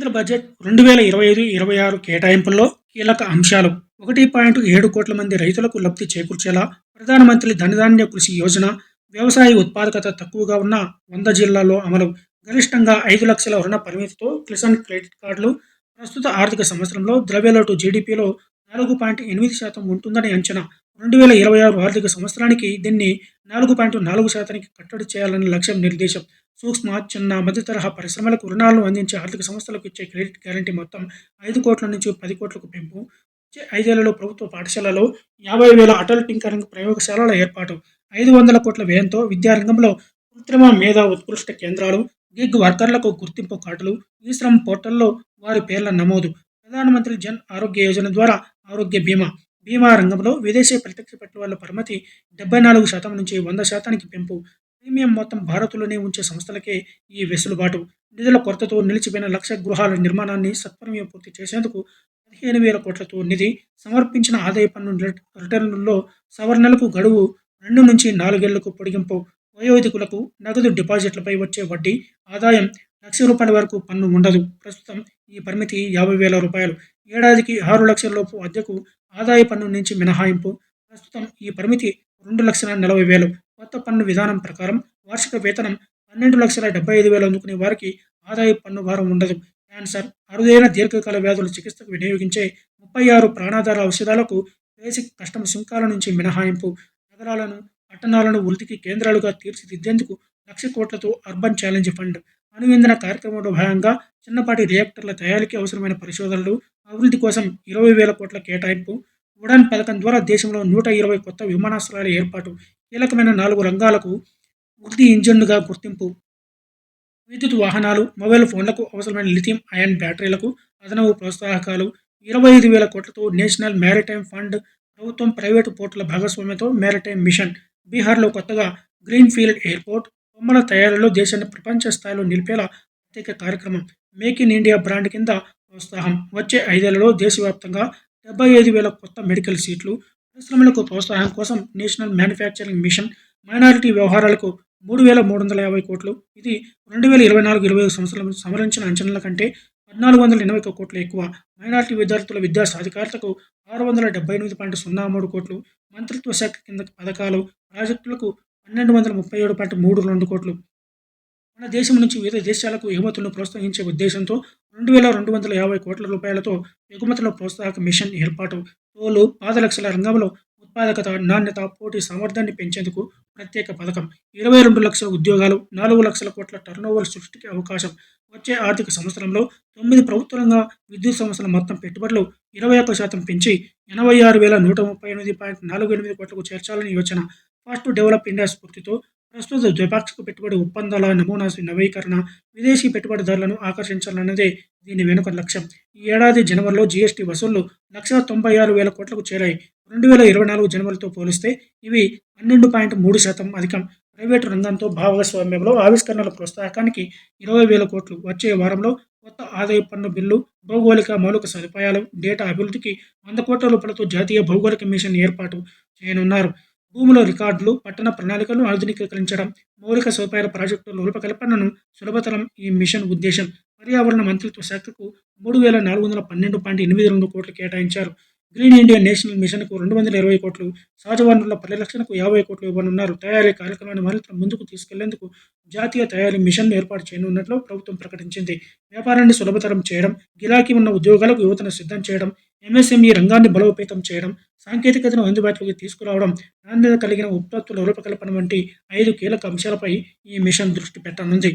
కేంద్ర బడ్జెట్ రెండు వేల ఇరవై ఐదు ఇరవై ఆరు కేటాయింపుల్లో కీలక అంశాలు. ఒకటి పాయింట్ ఏడు కోట్ల మంది రైతులకు లబ్ధి చేకూర్చేలా ప్రధానమంత్రి ధనధాన్య కృషి యోజన వ్యవసాయ ఉత్పాదకత తక్కువగా ఉన్న వంద జిల్లాల్లో అమలు. గరిష్టంగా ఐదు లక్షల రుణ పరిమితితో కిసాన్ క్రెడిట్ కార్డులు ప్రస్తుత ఆర్థిక సంవత్సరంలో ద్రవ్యలోటు జీడిపిలో నాలుగు పాయింట్ ఎనిమిది శాతం ఉంటుందని అంచనా. రెండు వేల ఇరవై ఆరు ఆర్థిక సంవత్సరానికి దీన్ని నాలుగు పాయింట్ నాలుగు శాతానికి కట్టడి చేయాలని లక్ష్యం నిర్దేశం. సూక్ష్మ చిన్న మధ్య తరహా పరిశ్రమలకు రుణాలను అందించే ఆర్థిక సంస్థలకు ఇచ్చే క్రెడిట్ గ్యారంటీ మొత్తం ఐదు కోట్ల నుంచి పది కోట్లకు పెంపు. వచ్చే ఐదేళ్ళలో ప్రభుత్వ పాఠశాలలో యాభై వేల అటల్ టింకరింగ్ ప్రయోగశాలల ఏర్పాటు. ఐదు వందల కోట్ల వ్యయంతో విద్యారంగంలో కృత్రిమ మేధా ఉత్కృష్ట కేంద్రాలు గిగ్ వర్కర్లకు గుర్తింపు కార్డులు ఈ శ్రమ్ పోర్టల్లో వారి పేర్ల నమోదు. ప్రధానమంత్రి జన్ ఆరోగ్య యోజన ద్వారా ఆరోగ్య బీమా. బీమా రంగంలో విదేశీ ప్రత్యక్ష పెట్టుబడుల పరిమితి డెబ్బై నాలుగు శాతం నుంచి వంద శాతానికి పెంపు. ప్రీమియం మొత్తం భారత్లోనే ఉంచే సంస్థలకే ఈ వెసులుబాటు. నిధుల కొరతతో నిలిచిపోయిన లక్ష గృహాల నిర్మాణాన్ని సత్వరమే పూర్తి చేసేందుకు పదిహేను వేల కోట్లతో నిధి సమర్పించిన ఆదాయ పన్ను రిటర్నుల్లో సవరణలకు గడువు రెండు నుంచి నాలుగేళ్ళకు పొడిగింపు. వయోధికులకు నగదు డిపాజిట్లపై వచ్చే వడ్డీ ఆదాయం లక్ష రూపాయల వరకు పన్ను ఉండదు. ప్రస్తుతం ఈ పరిమితి యాభై వేల రూపాయలు. ఏడాదికి ఆరు లక్షల లోపు అద్దెకు ఆదాయ పన్ను నుంచి మినహాయింపు. ప్రస్తుతం ఈ పరిమితి రెండు లక్షల నలభై వేలు. కొత్త పన్ను విధానం ప్రకారం వార్షిక వేతనం పన్నెండు లక్షల డెబ్బై ఐదు వేలు అందుకునే వారికి ఆదాయ పన్ను భారం ఉండదు. క్యాన్సర్ అరుదైన దీర్ఘకాల వ్యాధుల చికిత్సకు వినియోగించే ముప్పై ఆరు ప్రాణాధార ఔషధాలకు బేసిక్ కష్టం సుంకాల నుంచి మినహాయింపు. నగరాలను పట్టణాలను వృద్ధికి కేంద్రాలుగా తీర్చిదిద్దేందుకు లక్ష కోట్లతో అర్బన్ ఛాలెంజ్ ఫండ్. అనువిందన కార్యక్రమంలో భాగంగా చిన్నపాటి రియాక్టర్ల తయారీకి అవసరమైన పరిశోధనలు అభివృద్ధి కోసం ఇరవై వేల కోట్ల కేటాయింపు ఉడాన్ పథకం ద్వారా దేశంలో నూట ఇరవై కొత్త విమానాశ్రయాల ఏర్పాటు కీలకమైన నాలుగు రంగాలకు వృద్ధి ఇంజన్లుగా గుర్తింపు విద్యుత్ వాహనాలు మొబైల్ ఫోన్లకు అవసరమైన లిథియం అయాన్ బ్యాటరీలకు అదనపు ప్రోత్సాహకాలు ఇరవై ఐదు వేల కోట్లతో నేషనల్ మ్యారిటైమ్ ఫండ్ ప్రభుత్వం ప్రైవేటు పోర్టుల భాగస్వామ్యంతో మ్యారిటైమ్ మిషన్ బీహార్లో కొత్తగా గ్రీన్ ఫీల్డ్ ఎయిర్పోర్ట్ బొమ్మల తయారీలో దేశాన్ని ప్రపంచ స్థాయిలో నిలిపేలా ప్రత్యేక కార్యక్రమం మేక్ ఇన్ ఇండియా బ్రాండ్ కింద ప్రోత్సాహం. వచ్చే ఐదేళ్ళలో దేశవ్యాప్తంగా డెబ్బై ఐదు వేల కొత్త మెడికల్ సీట్లు పరిశ్రమలకు ప్రోత్సాహం కోసం నేషనల్ మ్యానుఫ్యాక్చరింగ్ మిషన్ మైనారిటీ వ్యవహారాలకు మూడు వేల మూడు వందల యాభై కోట్లు ఇది రెండు వేల ఇరవై నాలుగు ఇరవై ఐదు సంవత్సరాలు సమరించిన అంచనాల కంటే పద్నాలుగు వందల ఎనభై ఒక్క కోట్లు ఎక్కువ. మైనారిటీ విద్యార్థుల విద్యా సాధికారతకు ఆరు వందల డెబ్బై ఎనిమిది పాయింట్ సున్నా మూడు కోట్లు మంత్రిత్వ శాఖ కింద పథకాలు ప్రాజెక్టులకు పన్నెండు వందల ముప్పై ఏడు పాయింట్ మూడు రెండు కోట్లు. మన దేశం నుంచి వివిధ దేశాలకు ఎగుమతులను ప్రోత్సహించే ఉద్దేశంతో రెండు వేల రెండు వందల యాభై కోట్ల రూపాయలతో ఎగుమతుల ప్రోత్సాహక మిషన్ ఏర్పాటు. తోలు పాదలక్షల రంగంలో ఉత్పాదకత నాణ్యత పోటీ సామర్థ్యాన్ని పెంచేందుకు ప్రత్యేక పథకం. ఇరవై రెండు లక్షల ఉద్యోగాలు నాలుగు లక్షల కోట్ల టర్నోవర్ సృష్టికి అవకాశం. వచ్చే ఆర్థిక సంవత్సరంలో తొమ్మిది ప్రభుత్వ రంగ విద్యుత్ సంస్థల మొత్తం పెట్టుబడులు ఇరవై ఒక్క శాతం పెంచి ఎనభై ఆరు వేల నూట ముప్పై ఎనిమిది పాయింట్ నాలుగు ఎనిమిది కోట్లకు చేర్చాలని యోచన. ఫాస్ట్ డెవలప్ ఇండియా స్ఫూర్తితో ప్రస్తుత ద్వైపాక్షిక పెట్టుబడి ఒప్పందాల నమూనా నవీకరణ విదేశీ పెట్టుబడిదారులను ఆకర్షించాలన్నదే దీని వెనుక లక్ష్యం. ఈ ఏడాది జనవరిలో జీఎస్టీ వసూళ్ళు లక్ష తొంభై ఆరు వేల కోట్లకు చేరాయి. రెండు వేల ఇరవై నాలుగు జనవరితో పోలిస్తే ఇవి పన్నెండు పాయింట్ మూడు శాతం అధికం. ప్రైవేటు రంగంతో భాగస్వామ్యంలో ఆవిష్కరణల ప్రోత్సాహకానికి ఇరవై వేల కోట్లు. వచ్చే వారంలో కొత్త ఆదాయ పన్ను బిల్లు భౌగోళిక మౌలిక సదుపాయాలు డేటా అభివృద్ధికి వంద కోట్ల రూపాయలతో జాతీయ భౌగోళిక మిషన్ ఏర్పాటు చేయనున్నారు. భూముల రికార్డులు పట్టణ ప్రణాళికలను ఆధునికీకరించడం మౌలిక సదుపాయాల ప్రాజెక్టుల రూపకల్పనను సులభతరం ఈ మిషన్ ఉద్దేశం. పర్యావరణ మంత్రిత్వ శాఖకు మూడు వేల నాలుగు వందల పన్నెండు పాయింట్ ఎనిమిది రెండు కోట్లు కేటాయించారు. గ్రీన్ ఇండియా నేషనల్ మిషన్కు రెండు వందల ఇరవై కోట్లు సహజ వనరుల పరిరక్షణకు యాభై కోట్లు ఇవ్వనున్నారు. తయారీ కార్యక్రమాన్ని మరింత ముందుకు తీసుకెళ్ళేందుకు జాతీయ తయారీ మిషన్ ఏర్పాటు చేయనున్నట్లు ప్రభుత్వం ప్రకటించింది. వ్యాపారాన్ని సులభతరం చేయడం గిలాకీ ఉన్న ఉద్యోగాలకు యువతను సిద్ధం చేయడం ఎంఎస్ఎంఈ రంగాన్ని బలోపేతం చేయడం సాంకేతికతను అందుబాటులోకి తీసుకురావడం నాణ్యత కలిగిన ఉత్పత్తుల రూపకల్పన వంటి ఐదు కీలక అంశాలపై ఈ మిషన్ దృష్టి పెట్టనుంది.